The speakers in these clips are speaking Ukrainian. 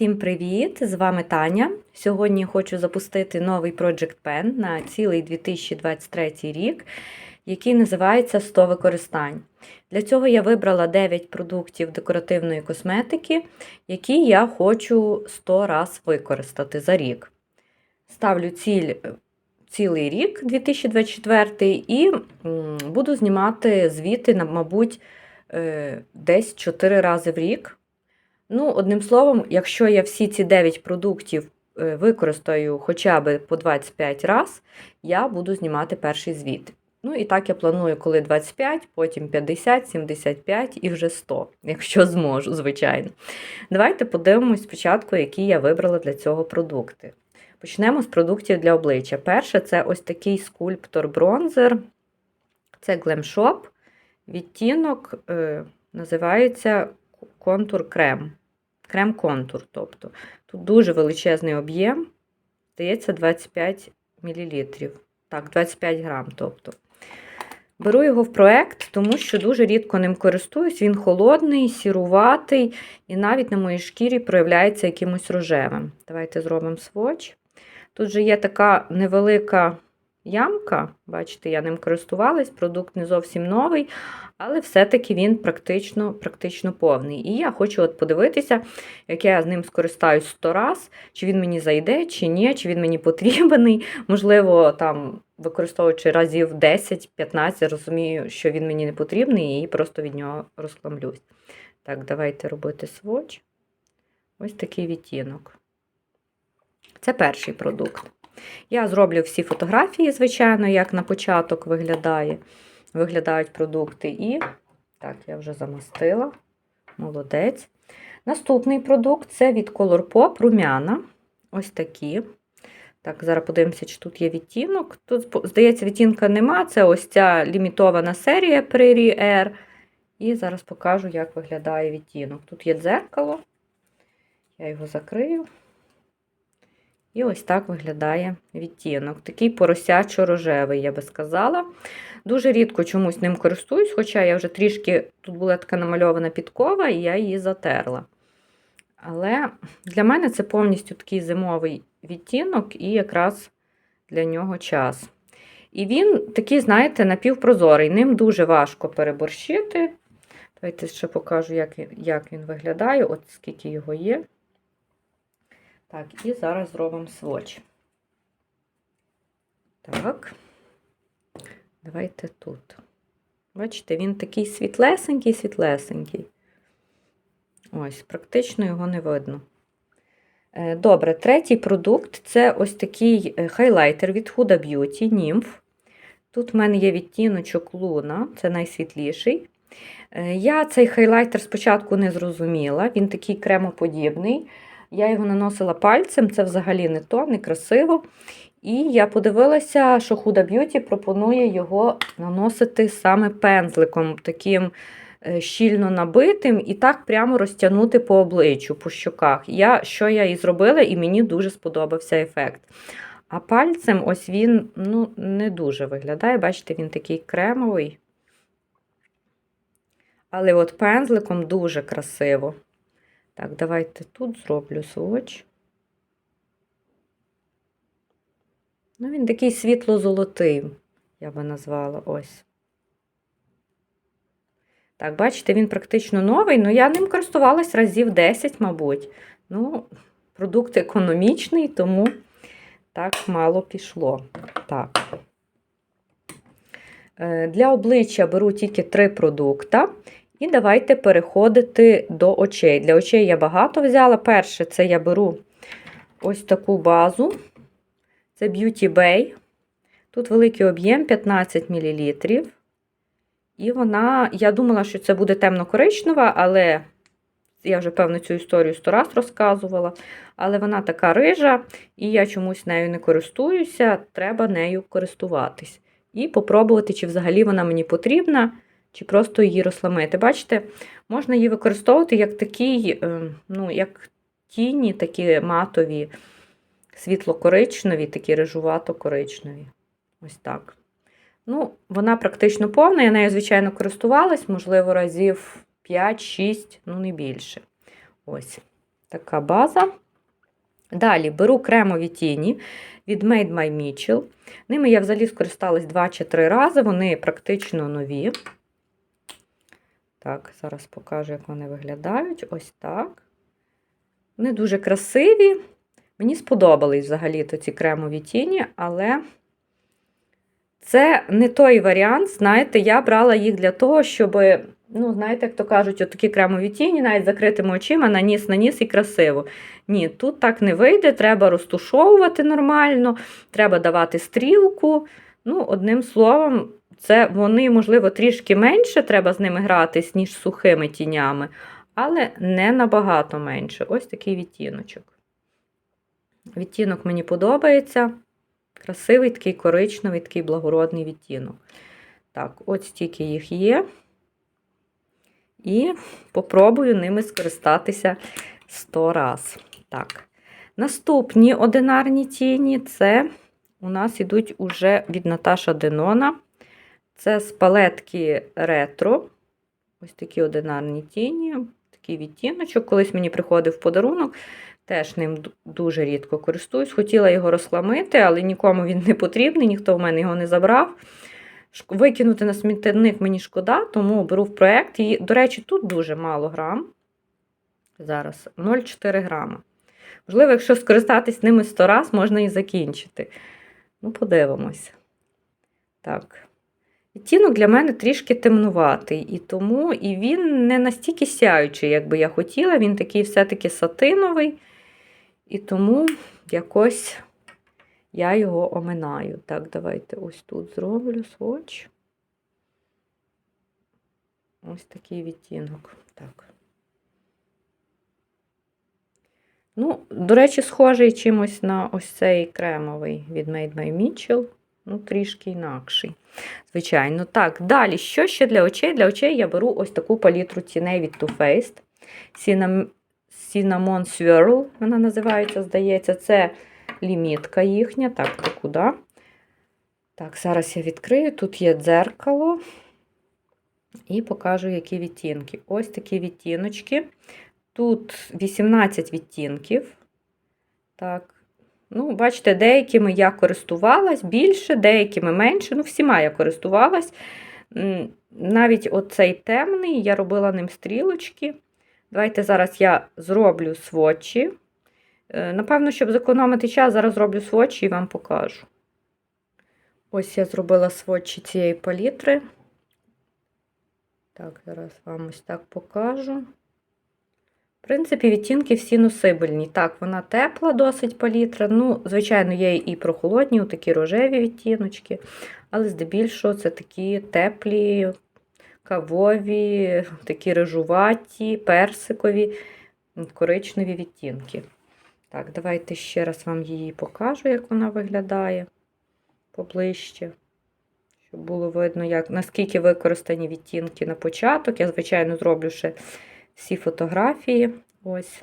Всім привіт! З вами Таня. Сьогодні хочу запустити новий Project Pen на цілий 2023 рік, який називається 100 використань. Для цього я вибрала 9 продуктів декоративної косметики, які я хочу 100 раз використати за рік. Ставлю ціль цілий рік 2024 і буду знімати звіти, мабуть, е, десь 4 рази в рік. Ну, одним словом, якщо я всі ці 9 продуктів е, використаю хоча б по 25 раз, я буду знімати перший звіт. Ну і так я планую, коли 25, потім 50, 75 і вже 100, якщо зможу, звичайно. Давайте подивимось спочатку, які я вибрала для цього продукти. Почнемо з продуктів для обличчя. Перше це ось такий скульптор бронзер. Це Glam Shop. Відтінок е, називається контур крем. Крем-контур. тобто. Тут дуже величезний об'єм, здається, 25 мл. Так, 25 грам. тобто. Беру його в проект, тому що дуже рідко ним користуюсь. Він холодний, сіруватий, і навіть на моїй шкірі проявляється якимось рожевим. Давайте зробимо сводч. Тут же є така невелика ямка, бачите, я ним користувалась, продукт не зовсім новий, але все-таки він практично практично повний. І я хочу от подивитися, як я з ним скористаюсь 100 раз, чи він мені зайде, чи ні, чи він мені потрібний. Можливо, там, використовуючи разів 10-15, розумію, що він мені не потрібний, і просто від нього розхламлюсь. Так, давайте робити сводч. Ось такий відтінок. Це перший продукт. Я зроблю всі фотографії, звичайно, як на початок виглядає, виглядають продукти. І так, я вже замастила. Молодець. Наступний продукт це від Colourpop румяна. Ось такі. Так, зараз подивимося, чи тут є відтінок. Тут, здається, відтінка нема. Це ось ця лімітована серія Prairie Air. І зараз покажу, як виглядає відтінок. Тут є дзеркало. Я його закрию. І ось так виглядає відтінок. Такий поросячо-рожевий, я би сказала. Дуже рідко чомусь ним користуюсь, хоча я вже трішки, тут була така намальована підкова, і я її затерла. Але для мене це повністю такий зимовий відтінок, і якраз для нього час. І він такий, знаєте, напівпрозорий. Ним дуже важко переборщити. Давайте ще покажу, як він, як він виглядає, от скільки його є. Так, і зараз зробимо сводч. Так, давайте тут. Бачите, він такий світлесенький, світлесенький. Ось, практично його не видно. Е, Добре, третій продукт це ось такий е, хайлайтер від Huda Beauty Nymph. Тут в мене є відтіночок Луна, це найсвітліший. Е, Я цей хайлайтер спочатку не зрозуміла, він такий кремоподібний. Я його наносила пальцем, це взагалі не то, не красиво. І я подивилася, що Huda Beauty пропонує його наносити саме пензликом, таким е, щільно набитим, і так прямо розтягнути по обличчю, по щоках. Я, Що я і зробила, і мені дуже сподобався ефект. А пальцем ось він ну, не дуже виглядає. Бачите, він такий кремовий. Але от пензликом дуже красиво. Так, давайте тут зроблю сводч. Ну, він такий світло-золотий, я би назвала ось. Так, бачите, він практично новий, але я ним користувалась разів 10, мабуть. Ну, продукт економічний, тому так мало пішло. Так. Е, Для обличчя беру тільки три продукти. І давайте переходити до очей. Для очей я багато взяла. Перше, це я беру ось таку базу. Це Beauty Bay. Тут великий об'єм 15 мл. І вона, я думала, що це буде темно-коричнева, але я вже, певно, цю історію сто раз розказувала. Але вона така рижа, і я чомусь нею не користуюся, треба нею користуватись. І попробувати, чи взагалі вона мені потрібна чи просто її розламити. Бачите, можна її використовувати як такий, ну, як тіні, такі матові, світло-коричневі, такі рижувато-коричневі. Ось так. Ну, Вона практично повна, я нею, звичайно, користувалась, можливо, разів 5-6, ну не більше. Ось. така база. Далі беру кремові тіні від Made by Mitchell. Ними я взагалі скористалась 2 чи 3 рази, вони практично нові. Так, зараз покажу, як вони виглядають. Ось так. Вони дуже красиві. Мені сподобались взагалі-то ці кремові тіні, але це не той варіант. Знаєте, я брала їх для того, щоб, ну, знаєте, як то кажуть, отакі кремові тіні, навіть закритими очима, наніс, наніс і красиво. Ні, тут так не вийде, треба розтушовувати нормально, треба давати стрілку. Ну, одним словом, це вони, можливо, трішки менше треба з ними гратись, ніж сухими тінями, але не набагато менше. Ось такий відтіночок. Відтінок мені подобається. Красивий, такий коричневий, такий благородний відтінок. Так, ось стільки їх є. І попробую ними скористатися 100 раз. Так. Наступні одинарні тіні це у нас йдуть уже від Наташа Денона. Це з палетки ретро. Ось такі одинарні тіні, такий відтіночок. Колись мені приходив подарунок. Теж ним дуже рідко користуюсь. Хотіла його розхламити, але нікому він не потрібний, ніхто в мене його не забрав. Викинути на смітник мені шкода, тому беру в проєкт. І, до речі, тут дуже мало грам. Зараз 0,4 грама. Можливо, якщо скористатись ними 100 раз, можна і закінчити. Ну, подивимось. Так. Відтінок для мене трішки темнуватий, і тому і він не настільки сяючий, як би я хотіла. Він такий все-таки сатиновий. І тому якось я його оминаю. Так, давайте ось тут зроблю сводч. Ось такий відтінок. Так. Ну, до речі, схожий чимось на ось цей кремовий від Made by Mitchell. Ну, трішки інакший. Звичайно. Так, далі, що ще для очей? Для очей я беру ось таку палітру тіней від Too Faced. Cinnamon Swirl, вона називається, здається, це лімітка їхня. Так, то куди? Так, зараз я відкрию. Тут є дзеркало. І покажу, які відтінки. Ось такі відтіночки. Тут 18 відтінків. Так, ну, бачите, деякими я користувалась більше, деякими менше. Ну, всіма я користувалась. Навіть оцей темний, я робила ним стрілочки. Давайте зараз я зроблю сводчі. Е, Напевно, щоб зекономити час, зараз зроблю сводчі і вам покажу. Ось я зробила сводчі цієї палітри. Так, зараз вам ось так покажу. В принципі, відтінки всі носибельні. Так, вона тепла, досить палітра. Ну, звичайно, є і прохолодні, такі рожеві відтіночки, але здебільшого це такі теплі, кавові, такі рижуваті, персикові, коричневі відтінки. Так, давайте ще раз вам її покажу, як вона виглядає поближче. Щоб було видно, як, наскільки використані відтінки на початок. Я, звичайно, зроблю ще всі фотографії. Ось.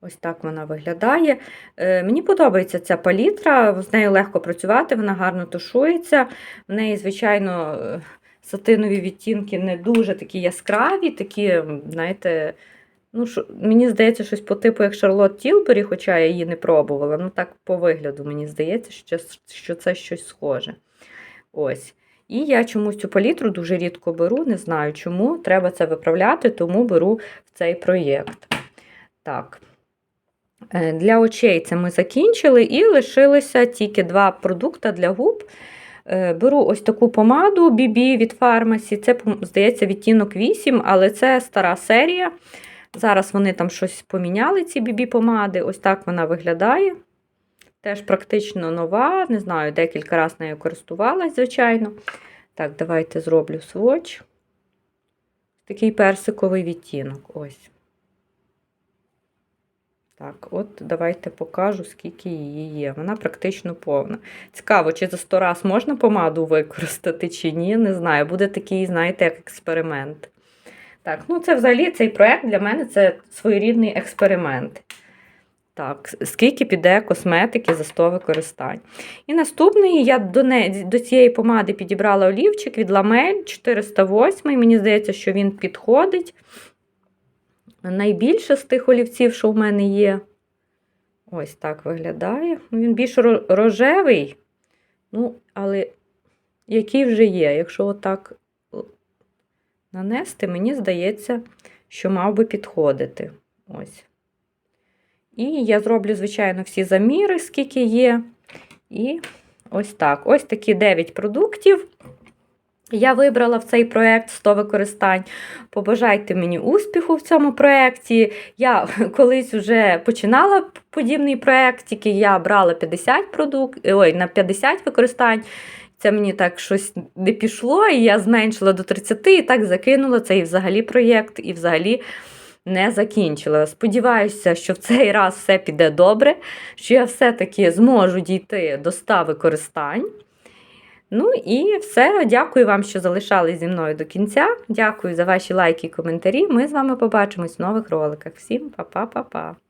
Ось так вона виглядає. Е, Мені подобається ця палітра, з нею легко працювати, вона гарно тушується. В неї, звичайно, сатинові відтінки не дуже такі яскраві, такі, знаєте, ну, мені здається, щось по типу, як Шарлот Тілбері, хоча я її не пробувала. Ну, так по вигляду, мені здається, що це щось схоже. Ось. І я чомусь цю палітру дуже рідко беру, не знаю чому. Треба це виправляти, тому беру в цей проєкт. Так. Для очей це ми закінчили, і лишилися тільки два продукти для губ. Беру ось таку помаду BB від фармасі. Це, здається, відтінок 8, але це стара серія. Зараз вони там щось поміняли, ці BB-помади. Ось так вона виглядає. Теж практично нова, не знаю, декілька разів нею користувалась, звичайно. Так, давайте зроблю сводч. Такий персиковий відтінок. Ось. Так, от давайте покажу, скільки її є. Вона практично повна. Цікаво, чи за 100 раз можна помаду використати, чи ні. Не знаю. Буде такий, знаєте, як експеримент. Так, ну це взагалі цей проєкт для мене це своєрідний експеримент. Так, скільки піде косметики за 100 використань. І наступний я до не, до цієї помади підібрала олівчик від Ламель 408. Мені здається, що він підходить. найбільше з тих олівців, що в мене є. Ось так виглядає. Він більш рожевий, ну, але який вже є. Якщо отак нанести, мені здається, що мав би підходити. Ось. І я зроблю, звичайно, всі заміри, скільки є. І ось так. Ось такі 9 продуктів. Я вибрала в цей проєкт 100 використань. Побажайте мені успіху в цьому проєкті. Я колись вже починала подібний проєкт, тільки я брала 50 продук... Ой, на 50 використань. Це мені так щось не пішло, і я зменшила до 30 і так закинула цей взагалі проєкт і взагалі не закінчила. Сподіваюся, що в цей раз все піде добре, що я все-таки зможу дійти до 100 використань. Ну і все. Дякую вам, що залишались зі мною до кінця. Дякую за ваші лайки і коментарі. Ми з вами побачимось в нових роликах. Всім па-па-па-па!